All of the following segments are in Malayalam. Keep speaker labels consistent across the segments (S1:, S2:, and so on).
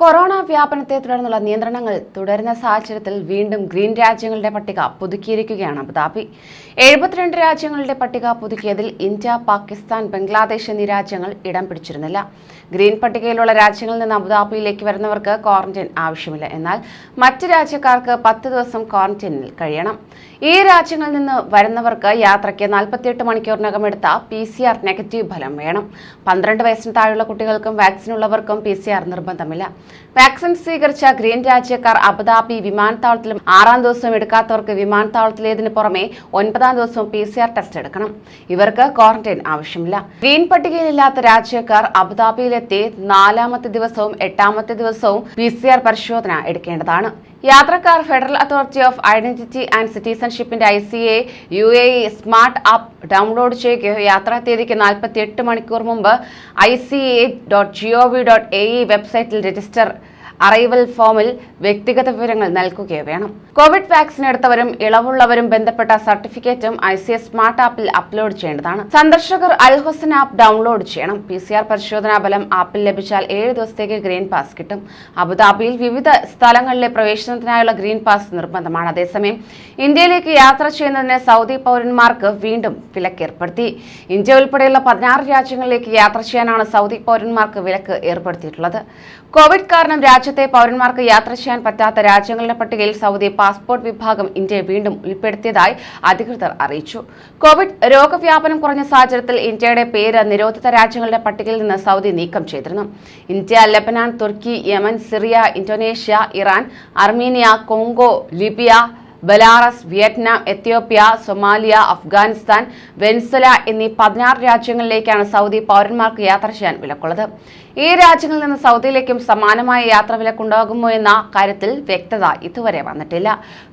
S1: കൊറോണ വ്യാപനത്തെ തുടർന്നുള്ള നിയന്ത്രണങ്ങൾ തുടരുന്ന സാഹചര്യത്തിൽ വീണ്ടും ഗ്രീൻ രാജ്യങ്ങളുടെ പട്ടിക പുതുക്കിയിരിക്കുകയാണ് അബുദാബി. എഴുപത്തിരണ്ട് രാജ്യങ്ങളുടെ പട്ടിക പുതുക്കിയതിൽ ഇന്ത്യ പാകിസ്ഥാൻ ബംഗ്ലാദേശ് എന്നീ രാജ്യങ്ങൾ ഇടം പിടിച്ചിരുന്നില്ല. ഗ്രീൻ പട്ടികയിലുള്ള രാജ്യങ്ങളിൽ നിന്ന് അബുദാബിയിലേക്ക് വരുന്നവർക്ക് ക്വാറന്റൈൻ ആവശ്യമില്ല. എന്നാൽ മറ്റ് രാജ്യക്കാർക്ക് പത്ത് ദിവസം ക്വാറന്റൈനിൽ കഴിയണം. ഈ രാജ്യങ്ങളിൽ നിന്ന് വരുന്നവർക്ക് യാത്രയ്ക്ക് നാൽപ്പത്തിയെട്ട് മണിക്കൂറിനകം എടുത്ത പി സി ആർ നെഗറ്റീവ് ഫലം വേണം. പന്ത്രണ്ട് വയസ്സിന് താഴെയുള്ള കുട്ടികൾക്കും വാക്സിനുള്ളവർക്കും പി സി ആർ നിർബന്ധമില്ല. വാക്സിൻ സ്വീകരിച്ച ഗ്രീൻ രാജ്യക്കാർ അബുദാബി വിമാനത്താവളത്തിലും ആറാം ദിവസവും എടുക്കാത്തവർക്ക് വിമാനത്താവളത്തിലേതിന് പുറമെ ഒൻപതാം ദിവസവും പി സി ആർ ടെസ്റ്റ് എടുക്കണം. ഇവർക്ക് ക്വാറന്റൈൻ ആവശ്യമില്ല. ഗ്രീൻ പട്ടികയിലില്ലാത്ത രാജ്യക്കാർ അബുദാബിയിലെത്തി നാലാമത്തെ ദിവസവും എട്ടാമത്തെ ദിവസവും പി പരിശോധന എടുക്കേണ്ടതാണ്. യാത്രക്കാർ federal authority of identity and സിറ്റിസൺഷിപ്പിന്റെ I C A U A E smart app download ചെയ്യുകയോ യാത്രാ തീയതിക്ക് നാൽപ്പത്തി എട്ട് മണിക്കൂർ മുമ്പ് I C A dot G O V dot A E വെബ്സൈറ്റിൽ രജിസ്റ്റർ അറൈവൽ ഫോമിൽ വ്യക്തിഗത വിവരങ്ങൾ നൽകുകയോ വേണം. കോവിഡ് വാക്സിൻ എടുത്തവരും ഇളവുള്ളവരും ബന്ധപ്പെട്ട സർട്ടിഫിക്കറ്റും ഐ സി എസ് സ്മാർട്ട് ആപ്പിൽ അപ്ലോഡ് ചെയ്യേണ്ടതാണ്. സന്ദർശകർ അൽ ഹുസൻ ആപ്പ് ഡൗൺലോഡ് ചെയ്യണം. പി സി ആർ പരിശോധനാ ഫലം ആപ്പിൽ ലഭിച്ചാൽ ഏഴ് ദിവസത്തേക്ക് ഗ്രീൻ പാസ് കിട്ടും. അബുദാബിയിൽ വിവിധ സ്ഥലങ്ങളിലെ പ്രവേശനത്തിനായുള്ള ഗ്രീൻ പാസ് നിർബന്ധമാണ്. അതേസമയം ഇന്ത്യയിലേക്ക് യാത്ര ചെയ്യുന്നതിന് സൗദി പൗരന്മാർക്ക് വീണ്ടും വിലക്ക് ഏർപ്പെടുത്തി ഇന്ത്യ ഉൾപ്പെടെയുള്ള പതിനാറ് രാജ്യങ്ങളിലേക്ക് യാത്ര ചെയ്യാനാണ് സൗദി പൗരന്മാർക്ക് വിലക്ക് ഏർപ്പെടുത്തിയിട്ടുള്ളത്. കോവിഡ് കാരണം രാജ്യത്തെ പൗരന്മാർക്ക് യാത്ര ചെയ്യാൻ പറ്റാത്ത രാജ്യങ്ങളുടെ പട്ടികയിൽ സൗദി പാസ്പോർട്ട് വിഭാഗം ഇന്ത്യയെ വീണ്ടും ഉൾപ്പെടുത്തിയതായി അധികൃതർ അറിയിച്ചു. കോവിഡ് രോഗവ്യാപനം കുറഞ്ഞ സാഹചര്യത്തിൽ ഇന്ത്യയുടെ പേര് നിരോധിത രാജ്യങ്ങളുടെ പട്ടികയിൽ നിന്ന് സൗദി നീക്കം ചെയ്തിരുന്നു. India Lebanon Turkey Yemen Syria Indonesia Iran Armenia Congo Libya Belarus Vietnam Ethiopia Somalia Afghanistan Venezuela എന്നീ പതിനാറ് രാജ്യങ്ങളിലേക്കാണ് സൗദി പൗരന്മാർക്ക് യാത്ര ചെയ്യാൻ വിലക്കുള്ളത്. ഈ രാജ്യങ്ങളിൽ നിന്ന് സൗദിയിലേക്കും സമാനമായ യാത്ര വിലക്കുണ്ടാകുമോ എന്ന കാര്യത്തിൽ വ്യക്തത ഇതുവരെ വന്നിട്ടില്ല.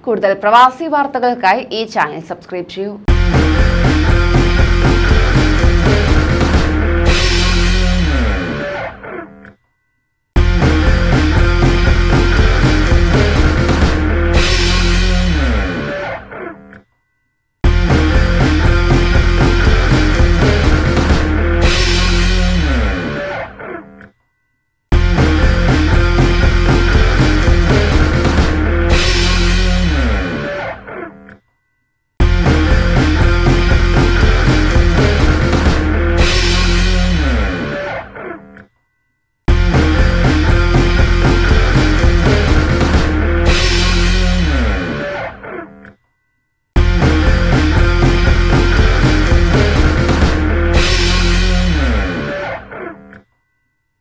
S1: കൂടുതൽ പ്രവാസി വാർത്തകൾക്കായി ഈ ചാനൽ സബ്സ്ക്രൈബ് ചെയ്യൂ.